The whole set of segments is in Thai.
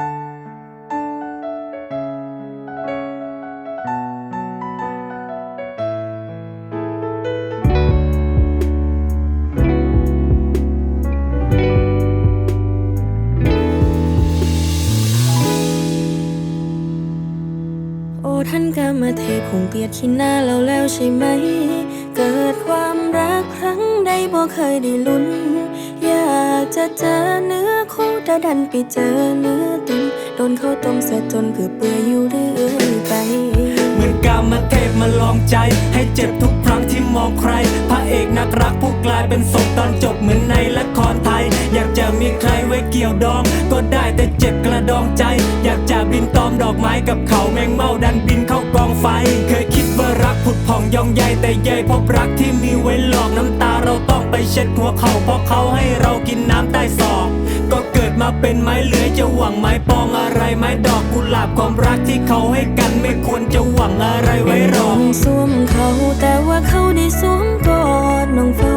โอ้ท่านกรรมเทพคงเกลียดขี้หน้าเราแล้วใช่ไหม เกิดความรักครั้งใดบ่เคยได้ลุ้น อยากจะเจอเนื้อคู่แต่ดันไปเจอเนื้อตุนโดนเขาต้มเสียจนเกือบเปื่อยอยู่เรื่อยไป เหมือนกามเทพมาลองใจ ให้เจ็บทุกครั้งที่มองใคร พระเอกนักรักผู้กลายเป็นศพตอนจบเหมือนในละครไทย อยากจะมีใครไว้เกี่ยวดอง ก็ได้แต่เจ็บกระดองใจ อยากจะบินตอมดอกไม้กับเขาแมงเม่าดันบินเข้ากองไฟ เคยคิดว่ารักผุดผ่องยองใยแต่ใยพบ เช็ดหัวเขาเพราะเขาให้เรากินน้ำใต้ศอกก็เกิดมาเป็นไม้เลื้อยจะหวังไม้ปองอะไรไม้ดอกกุหลาบความรักที่เขาให้กันไม่ควรจะหวังอะไรไว้หรน้องสวมเขาแต่ว่าเขาได้สวมกอดน้องเฝ้า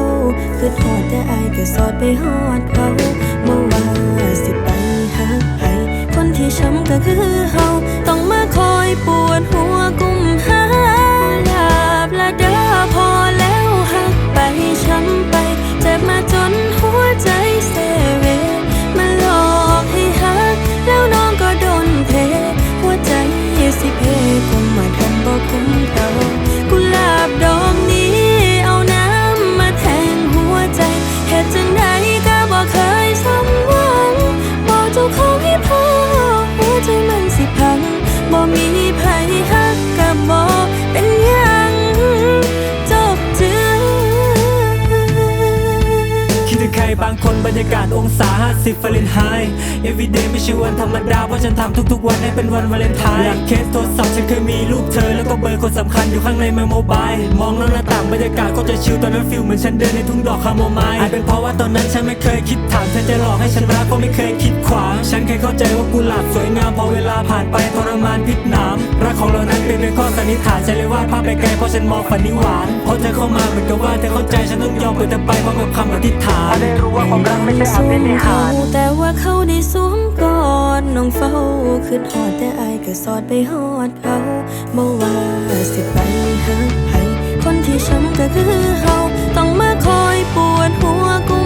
คือทอดแต่อายก็สอดไปหอดเขาเมื่อว่าสิไปหาไผคนที่ช้ำก็คือเฮาต้องมาคอยปวดหัวกุมหาลาบละเด้อพอ รรยากาศองศา 50ฟาเรนไฮต์ everyday ไม่ใช่วันธรรมดา เพราะฉันทำทุกๆวันให้เป็นวันวาเลนไทน์หลังเคสโทรศัพท์ฉันเคยมีรูปเธอ แล้วก็เบอร์คนสำคัญอยู่ข้างในมือโมบายมองนอกหน้าต่างบรรยากาศก็จะชิลตอนนั้นฟิลเหมือนฉันเดินในทุ่งดอกคาโมไมล์อาจเป็นเพราะว่าตอนนั้นฉันไม่เคยคิดถามเธอจะหลอกให้ฉันรักก็ไม่เคยคิดขวางฉันเคยเข้าใจว่ากุหลาบสวยงามพอเวลาผ่านไปทร ของเรานั้นเป็นเพียงข้อสันนิษฐานฉันเลยวาดภาพไปไกลเพราะฉันมองฝันนิหวานเพราะเธอเข้ามาเหมือนกับว่าเธอเข้าใจฉันต้องยอมเปิดเธอไปพร้อมกับคำอธิษฐานได้รู้ว่าความรักไม่ใช่สอาวภิมนิหาเขารแต่ว่าเขาได้สวมกอดน้องเฝ้าคือทอดแต่อายก็สอดไปหอดเขาบ่ว่าสิไปหาไผคนที่ช้ำก็คือเฮาต้องมาคอยปวดหัวกุ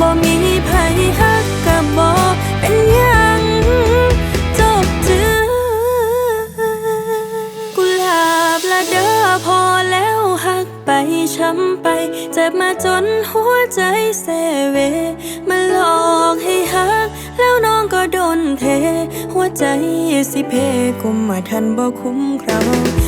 บ่มีไผฮักก็บอกเป็นหยังจบจือกุหลาบละเด้อพอแล้วหักไปช้ำไป เจ็บมาจนหัวใจเซเว มาหลอกให้หัก แล้วน้องก็โดนเท หัวใจสิเพกุมมาทันบ่คุ้มครอง